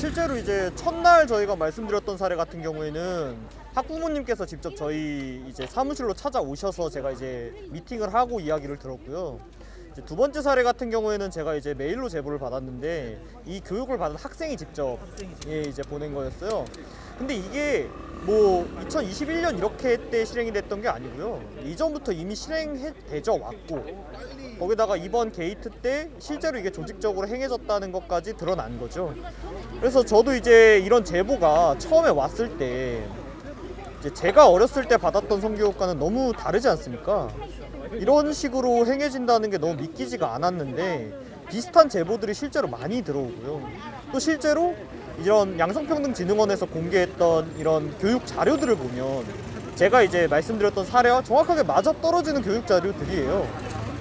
실제로 이제 첫날 저희가 말씀드렸던 사례 같은 경우에는 학부모님께서 직접 저희 이제 사무실로 찾아오셔서 제가 이제 미팅을 하고 이야기를 들었고요. 두 번째 사례 같은 경우에는 제가 이제 메일로 제보를 받았는데 이 교육을 받은 학생이 직접 예, 이제 보낸 거였어요. 근데 이게 뭐 2021년 이렇게 때 실행이 됐던 게 아니고요. 이전부터 이미 실행되져 왔고 거기다가 이번 게이트 때 실제로 이게 조직적으로 행해졌다는 것까지 드러난 거죠. 그래서 저도 이제 이런 제보가 처음에 왔을 때 이제 제가 어렸을 때 받았던 성교육과는 너무 다르지 않습니까? 이런 식으로 행해진다는 게 너무 믿기지가 않았는데 비슷한 제보들이 실제로 많이 들어오고요. 또 실제로 이런 양성평등진흥원에서 공개했던 이런 교육 자료들을 보면 제가 이제 말씀드렸던 사례와 정확하게 맞아 떨어지는 교육 자료들이에요.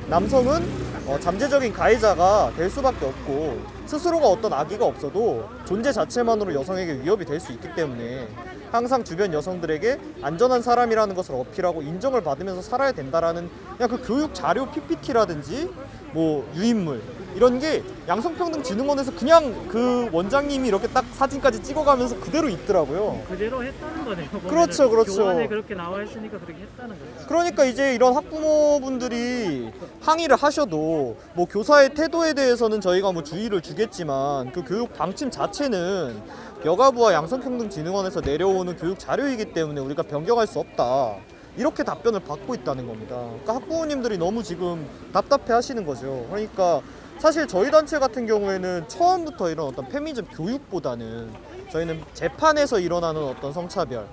남성은 어, 잠재적인 가해자가 될 수밖에 없고 스스로가 어떤 악의가 없어도 존재 자체만으로 여성에게 위협이 될 수 있기 때문에 항상 주변 여성들에게 안전한 사람이라는 것을 어필하고 인정을 받으면서 살아야 된다라는 그냥 그 교육 자료 PPT라든지 뭐 유인물 이런 게 양성평등진흥원에서 그냥 그 원장님이 이렇게 딱 사진까지 찍어가면서 그대로 있더라고요. 그대로 했다는 거네요. 그렇죠, 그렇죠. 교환에 그렇게 나와 있으니까 그렇게 했다는 거죠. 그러니까 이제 이런 학부모분들이 항의를 하셔도 뭐 교사의 태도에 대해서는 저희가 뭐 주의를 주겠지만 그 교육 방침 자체는 여가부와 양성평등진흥원에서 내려오는 교육 자료이기 때문에 우리가 변경할 수 없다. 이렇게 답변을 받고 있다는 겁니다. 그러니까 학부모님들이 너무 지금 답답해 하시는 거죠. 그러니까 사실 저희 단체 같은 경우에는 처음부터 이런 어떤 페미니즘 교육보다는 저희는 재판에서 일어나는 어떤 성차별,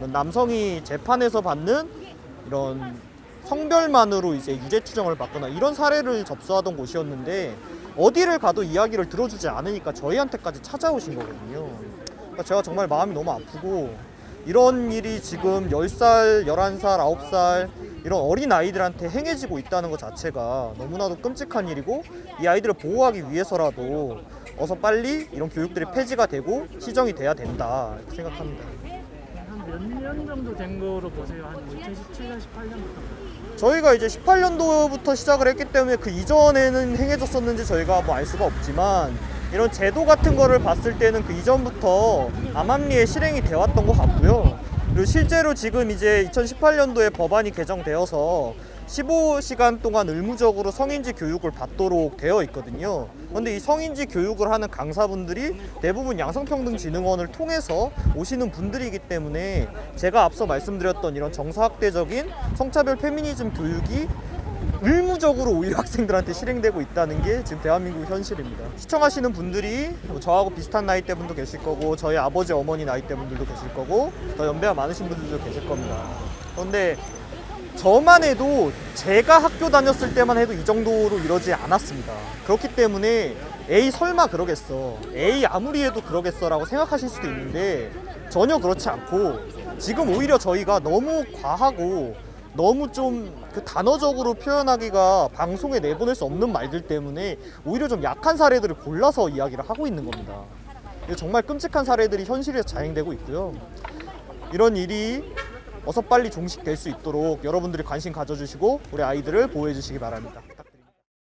남성이 재판에서 받는 이런 성별만으로 이제 유죄 추정을 받거나 이런 사례를 접수하던 곳이었는데 어디를 가도 이야기를 들어주지 않으니까 저희한테까지 찾아오신 거거든요. 그러니까 제가 정말 마음이 너무 아프고 이런 일이 지금 10살, 11살, 9살 이런 어린 아이들한테 행해지고 있다는 것 자체가 너무나도 끔찍한 일이고 이 아이들을 보호하기 위해서라도 어서 빨리 이런 교육들이 폐지가 되고 시정이 돼야 된다 이렇게 생각합니다. 한 몇 년 정도 된 거로 보세요. 한 2017년, 18년부터. 저희가 이제 18년도부터 시작을 했기 때문에 그 이전에는 행해졌었는지 저희가 뭐 알 수가 없지만 이런 제도 같은 거를 봤을 때는 그 이전부터 암암리에 실행이 되어 왔던 것 같고요. 그리고 실제로 지금 이제 2018년도에 법안이 개정되어서 15시간 동안 의무적으로 성인지 교육을 받도록 되어 있거든요. 그런데 이 성인지 교육을 하는 강사분들이 대부분 양성평등진흥원을 통해서 오시는 분들이기 때문에 제가 앞서 말씀드렸던 이런 정서학대적인 성차별 페미니즘 교육이 의무적으로 오히려 학생들한테 실행되고 있다는 게 지금 대한민국 현실입니다. 시청하시는 분들이 뭐 저하고 비슷한 나이대 분도 계실 거고 저희 아버지 어머니 나이대 분들도 계실 거고 더 연배가 많으신 분들도 계실 겁니다. 그런데 저만 해도 제가 학교 다녔을 때만 해도 이 정도로 이러지 않았습니다. 그렇기 때문에 에이 설마 그러겠어. 에이 아무리 해도 그러겠어라고 생각하실 수도 있는데 전혀 그렇지 않고 지금 오히려 저희가 너무 과하고 너무 좀 그 단어적으로 표현하기가 방송에 내보낼 수 없는 말들 때문에 오히려 좀 약한 사례들을 골라서 이야기를 하고 있는 겁니다. 정말 끔찍한 사례들이 현실에서 자행되고 있고요. 이런 일이 어서 빨리 종식될 수 있도록 여러분들이 관심 가져주시고 우리 아이들을 보호해 주시기 바랍니다.